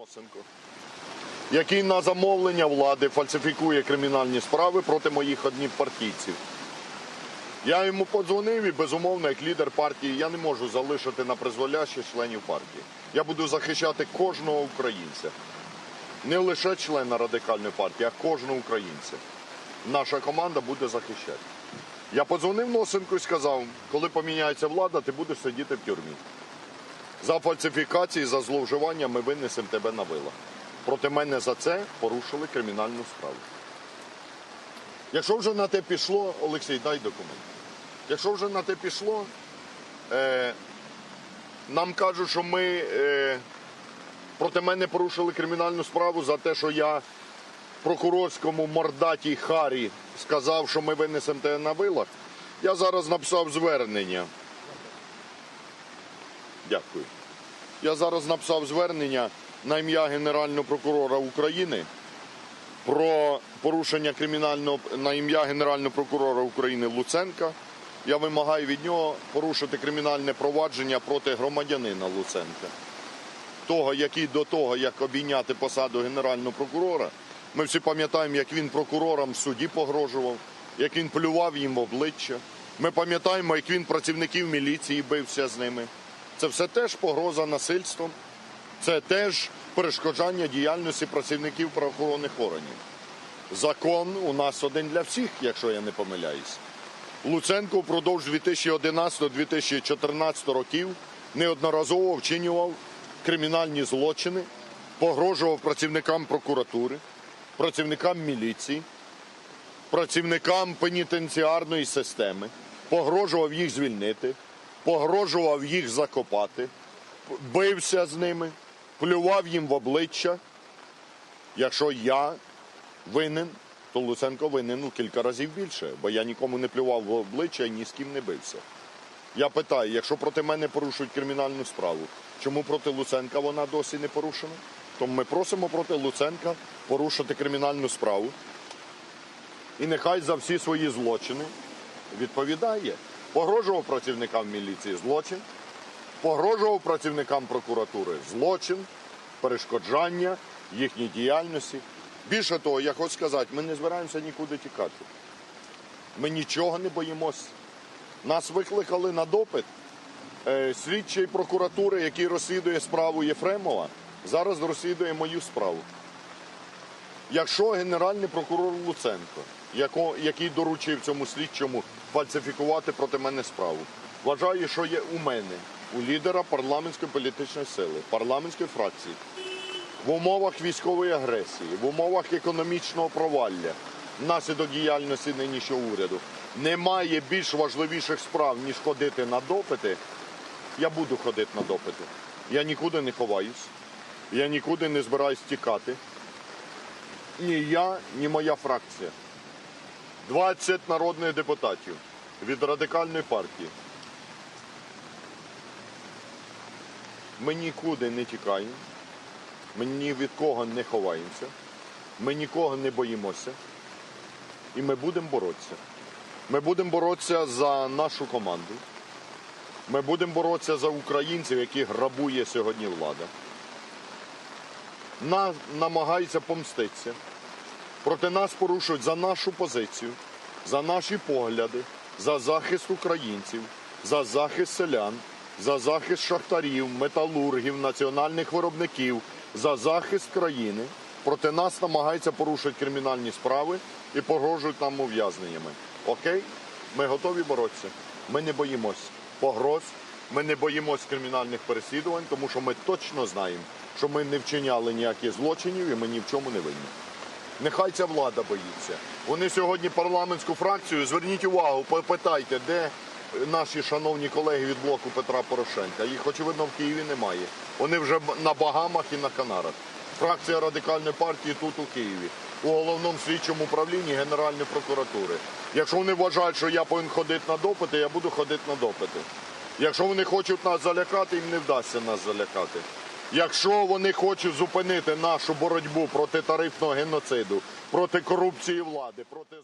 Носенко, який на замовлення влади фальсифікує кримінальні справи проти моїх одніпартійців. Я йому подзвонив і, безумовно, як лідер партії, я не можу залишити на призволяще членів партії. Я буду захищати кожного українця. Не лише члена радикальної партії, а кожного українця. Наша команда буде захищати. Я подзвонив Носенку і сказав, коли поміняється влада, ти будеш сидіти в тюрмі. За фальсифікації, за зловживання ми винесемо тебе на вила. Проти мене за це порушили кримінальну справу. Якщо вже на те пішло, Олексій, дай документ. Якщо вже на те пішло, е, нам кажуть, що ми е, проти мене порушили кримінальну справу за те, що я прокурорському мордатій Харі сказав, що ми винесемо тебе на вилах. Я зараз написав звернення. Дякую. Я зараз написав звернення на ім'я Генерального прокурора України про порушення кримінального на ім'я Генерального прокурора України Луценка. Я вимагаю від нього порушити кримінальне провадження проти громадянина Луценка. Того, який до того, як обійняти посаду генерального прокурора, ми всі пам'ятаємо, як він прокурорам в суді погрожував, як він плював їм в обличчя. Ми пам'ятаємо, як він працівників міліції бився з ними. Це все теж погроза насильством, це теж перешкоджання діяльності працівників правоохоронних органів. Закон у нас один для всіх, якщо я не помиляюсь. Луценко впродовж 2011-2014 років неодноразово вчинював кримінальні злочини, погрожував працівникам прокуратури, працівникам міліції, працівникам пенітенціарної системи, погрожував їх звільнити, погрожував їх закопати, бився з ними, плював їм в обличчя. Якщо я винен, то Луценко винен у кілька разів більше, бо я нікому не плював в обличчя і ні з ким не бився. Я питаю, якщо проти мене порушують кримінальну справу, чому проти Луценка вона досі не порушена? Тому ми просимо проти Луценка порушити кримінальну справу. І нехай за всі свої злочини відповідає. Погрожував працівникам міліції злочин, погрожував працівникам прокуратури злочин, перешкоджання їхній діяльності. Більше того, я хочу сказати, ми не збираємося нікуди тікати. Ми нічого не боїмося. Нас викликали на допит. Е, Слідчий прокуратури, який розслідує справу Єфремова, зараз розслідує мою справу. Якщо генеральний прокурор Луценко, яко- який доручив цьому слідчому фальсифікувати проти мене справу, вважає, що є у мене, у лідера парламентської політичної сили, парламентської фракції, в умовах військової агресії, в умовах економічного провалля, внаслідок діяльності нинішнього уряду, немає більш важливіших справ, ніж ходити на допити, я буду ходити на допити. Я нікуди не ховаюсь, я нікуди не збираюсь тікати. Ні я, ні моя фракція. 20 народних депутатів від радикальної партії. Ми нікуди не тікаємо, ми ні від кого не ховаємося, ми нікого не боїмося. І ми будемо боротися. Ми будемо боротися за нашу команду. Ми будемо боротися за українців, які грабує сьогодні влада. Нас намагається помститися. Проти нас порушують за нашу позицію, за наші погляди, за захист українців, за захист селян, за захист шахтарів, металургів, національних виробників, за захист країни. Проти нас намагаються порушити кримінальні справи і погрожують нам ув'язненнями. Окей? Ми готові боротися. Ми не боїмось погроз, ми не боїмось кримінальних переслідувань, тому що ми точно знаємо, що ми не вчиняли ніяких злочинів і ми ні в чому не винні. Нехай ця влада боїться. Вони сьогодні парламентську фракцію, зверніть увагу, попитайте, де наші шановні колеги від блоку Петра Порошенка. Їх, очевидно, в Києві немає. Вони вже на Багамах і на Канарах. Фракція радикальної партії тут у Києві, у головному слідчому управлінні Генеральної прокуратури. Якщо вони вважають, що я повинен ходити на допити, я буду ходити на допити. Якщо вони хочуть нас залякати, їм не вдасться нас залякати. Якщо вони хочуть зупинити нашу боротьбу проти тарифного геноциду, проти корупції влади, проти зло-